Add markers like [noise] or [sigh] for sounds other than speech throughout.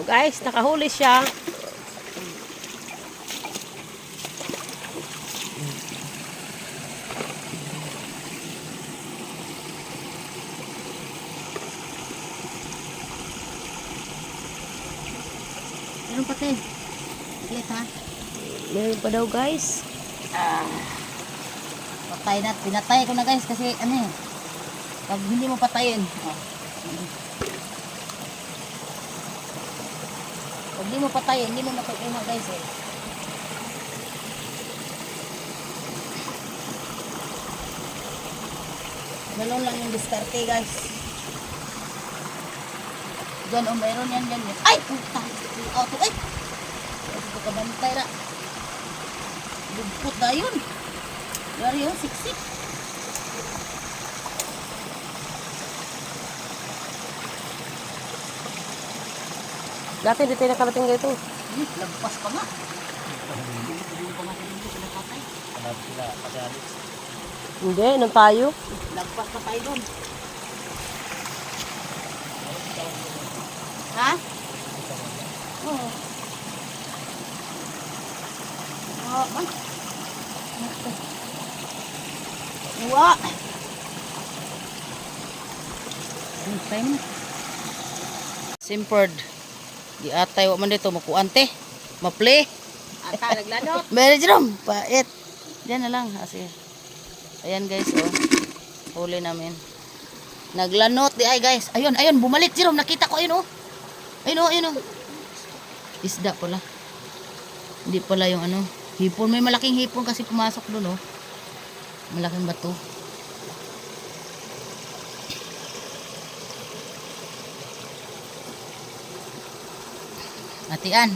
Oh, guys, nakahuli siya. Meron pa te. Saglit ha. Meron pa daw, guys. Patay na. Pinatay ko na guys kasi ano eh. Pag hindi mo patayin. Oh. Hindi mo patayin, hindi mo matutunan guys eh. Ganun lang yung diskarte guys. Diyan o mayroon yan yan. yan. Ay! Puta! Auto ay! Ito ka bantay ra. Lugpot na yun. Yari yun, siksik. Dati di tayo nakarating dito. Hmm, lagpas pa nga. Hindi pa nga hindi sila. Hindi, nang tayo. Lagpas pa tayo doon. Ha? Oo. Oo, man. Uwa. Ang time. Simpered. Di atay wa man dito makuante. Maple. Ata, naglanot. Jerome, [laughs] pait. Diyan na lang. Sige. Ayan guys, oh. Huli namin. Naglanot di ay guys. Ayun, ayun, bumalik Jerome. Nakita ko ayun, oh. Ayun, oh, ayun, oh. Isda pala. Hindi pala yung ano. Hipon. May malaking hipon kasi pumasok doon, oh. Malaking bato. Atian.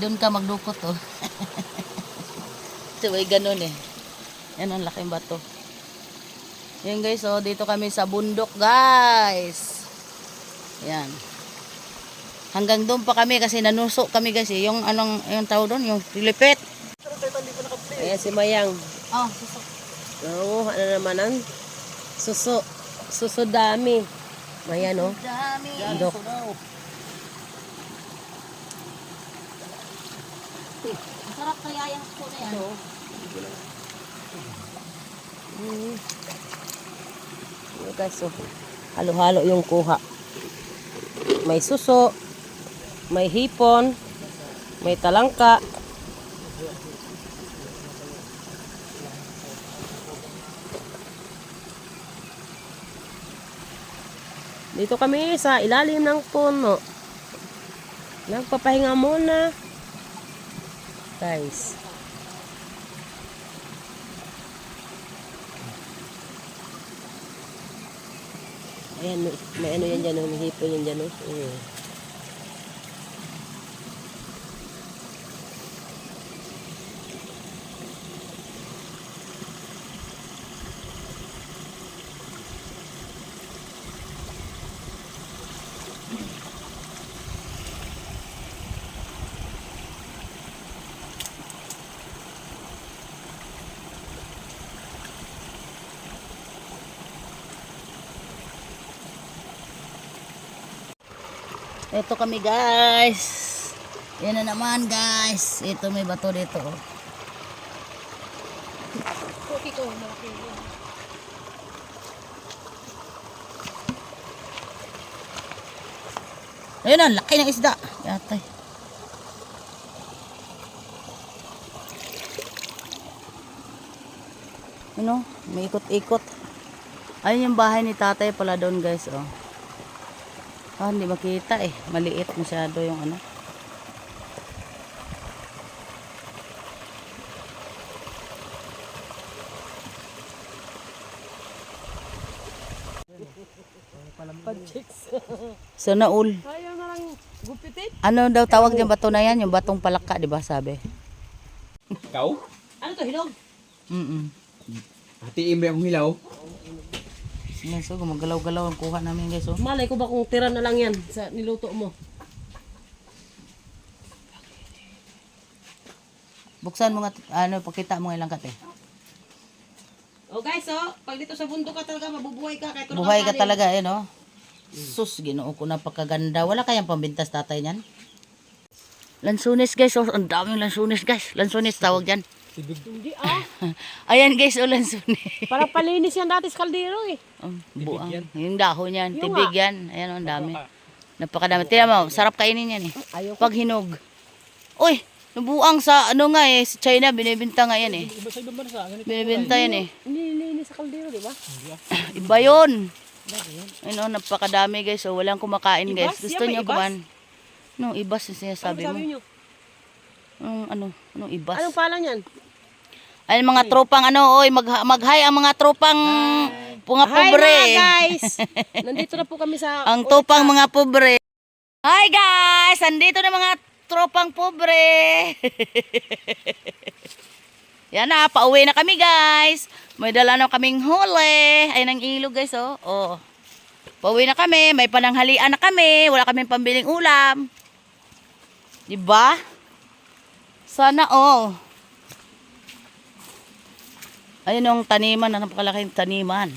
Doon ka magdukot, oh. [laughs] So, may ganun eh. Yan ang laking bato. Yan guys, oh, dito kami sa bundok, guys. Yan. Hanggang doon pa kami kasi nanusok kami guys, eh. yung anong yung tao doon, yung pilipit. Ayan si Mayang. Oh, susok. Oo, ano naman ang suso. Suso dami. Mayan, oh. Dami. Dok. Ang sarap kaya yung suso na yan. Mm. Ayan, guys, oh. Halo-halo yung kuha. May suso, may hipon, may talangka. Dito kami sa ilalim ng puno. Nagpapahinga muna. Guys. Ayan, may, ano yan dyan, oh, may hipon yan dyan. Oh. Ito kami guys. Yan na naman guys. Ito may bato dito. oh. Ayun na, laki ng isda. Yatay. Ano? May ikot-ikot. Ayun yung bahay ni tatay pala doon guys. Oh. Ah, hindi makita eh. Maliit masyado yung ano. So naul. Ayaw na lang gupitin. Ano daw tawag yung bato na yan? Yung batong palaka, di ba sabi? Ikaw? Ano to, hilog? Mm Hatiin mo yung hilaw? Yan, so gumagalaw-galaw ang kuha namin guys. Oh. Malay ko ba kung tira na lang yan sa niluto mo? Buksan mo nga, ano, pakita mo nga ilang kate. Oh guys, oh, pag dito sa bundok ka talaga, mabubuhay ka. Kahit Buhay ka talaga, eh, no? Sus, ginoo ko napakaganda. Wala kayang pambintas tatay niyan? Lansunis guys, oh, ang daming lansunis guys. Lansunis tawag dyan. Hindi ah. [laughs] Ayan guys, oh lansunis. Para palinis yan dati sa kaldero eh. Oh, buang. Yung dahon yan, Yung tibig yan. Ayan, oh, ang dami. Napakadami. Tingnan mo, sarap kainin yan eh. Ayaw ko. Pag hinog. Uy, nabuang sa ano nga eh, sa China, binibinta nga yan eh. Iba sa ibang bansa. Ganito. Binibinta yan eh. Nililinis sa kaldero, di ba? [laughs] Iba yun. Ano, napakadami guys. So, walang kumakain guys. Ibas? Gusto Yan, may niyo ibas? kuman. No, ibas yung Ano sinasabi sabi mo. niyo? Anong, ano, anong ibas? Anong pala niyan? Ay, mga tropang ano, oy, mag, mag-hi ang mga tropang mga pobre. Hi mga guys! [laughs] Nandito na po kami sa... Ang topang mga pobre. Hi guys! Andito na mga tropang pobre. [laughs] Yan na, pauwi na kami guys. May dala na kaming huli. Ay, nang ilog guys, oh. oh. Pauwi na kami. May pananghalian na kami. Wala kaming pambiling ulam. Diba? Sana all. Ayun yung taniman, napakalaking taniman.